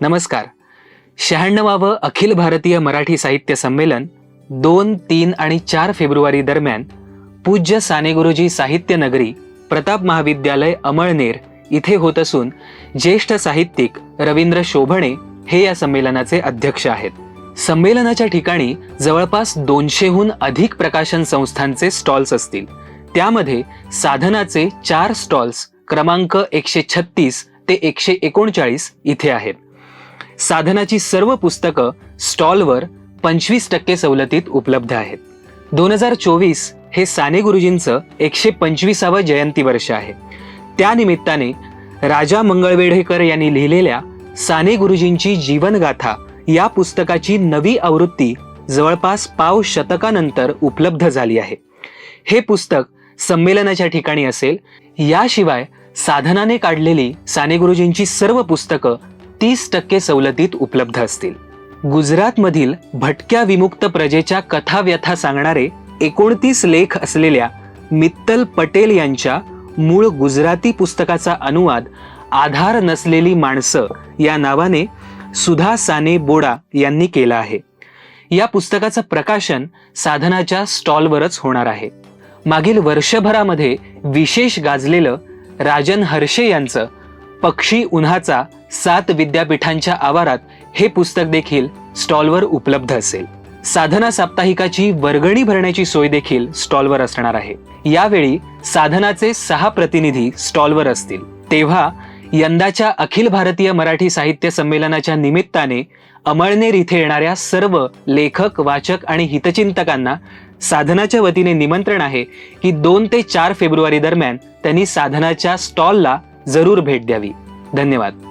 नमस्कार. शहाण्णवावं अखिल भारतीय मराठी साहित्य संमेलन दोन तीन आणि चार फेब्रुवारी दरम्यान पूज्य साने गुरुजी साहित्य नगरी प्रताप महाविद्यालय अमळनेर इथे होत असून ज्येष्ठ साहित्यिक रवींद्र शोभणे हे या संमेलनाचे अध्यक्ष आहेत. संमेलनाच्या ठिकाणी जवळपास दोनशेहून अधिक प्रकाशन संस्थांचे स्टॉल्स असतील. त्यामध्ये साधनाचे चार स्टॉल्स क्रमांक एकशे छत्तीस ते एकशे एकोणचाळीस इथे आहेत. साधनाची सर्व पुस्तकं स्टॉलवर पंचवीस टक्के सवलतीत उपलब्ध आहेत. दोन हजार चोवीस हे साने गुरुजींचं एकशे पंचवीसावं जयंती वर्ष आहे. त्यानिमित्ताने राजा मंगळवेढेकर यांनी लिहिलेल्या साने गुरुजींची जीवनगाथा या पुस्तकाची नवी आवृत्ती जवळपास पाव शतकानंतर उपलब्ध झाली आहे. हे पुस्तक संमेलनाच्या ठिकाणी असेल. याशिवाय साधनाने काढलेली साने गुरुजींची सर्व पुस्तकं तीस टक्के सवलतीत उपलब्ध असतील. गुजरातमधील भटक्या विमुक्त प्रजेच्या कथाव्यथा सांगणारे एकोणतीस लेख असलेल्या मित्तल पटेल यांच्या मूळ गुजराती पुस्तकाचा अनुवाद आधार नसलेली माणसं या नावाने सुधा साने बोडा यांनी केला आहे. या पुस्तकाचं प्रकाशन साधनाच्या स्टॉलवरच होणार आहे. मागील वर्षभरामध्ये विशेष गाजलेलं राजन हर्षे यांचं पक्षी उन्हाचा सात विद्यापीठांच्या आवारात हे पुस्तक देखील स्टॉलवर उपलब्ध असेल. साधना साप्ताहिकाची वर्गणी भरण्याची सोय देखील स्टॉलवर असणार आहे. यावेळी साधनाचे सहा प्रतिनिधी स्टॉलवर असतील. तेव्हा यंदाच्या अखिल भारतीय मराठी साहित्य संमेलनाच्या निमित्ताने अमळनेर इथे येणाऱ्या सर्व लेखक वाचक आणि हितचिंतकांना साधनाच्या वतीने निमंत्रण आहे की दोन ते चार फेब्रुवारी दरम्यान त्यांनी साधनाच्या स्टॉलला जरूर भेट द्यावी. धन्यवाद.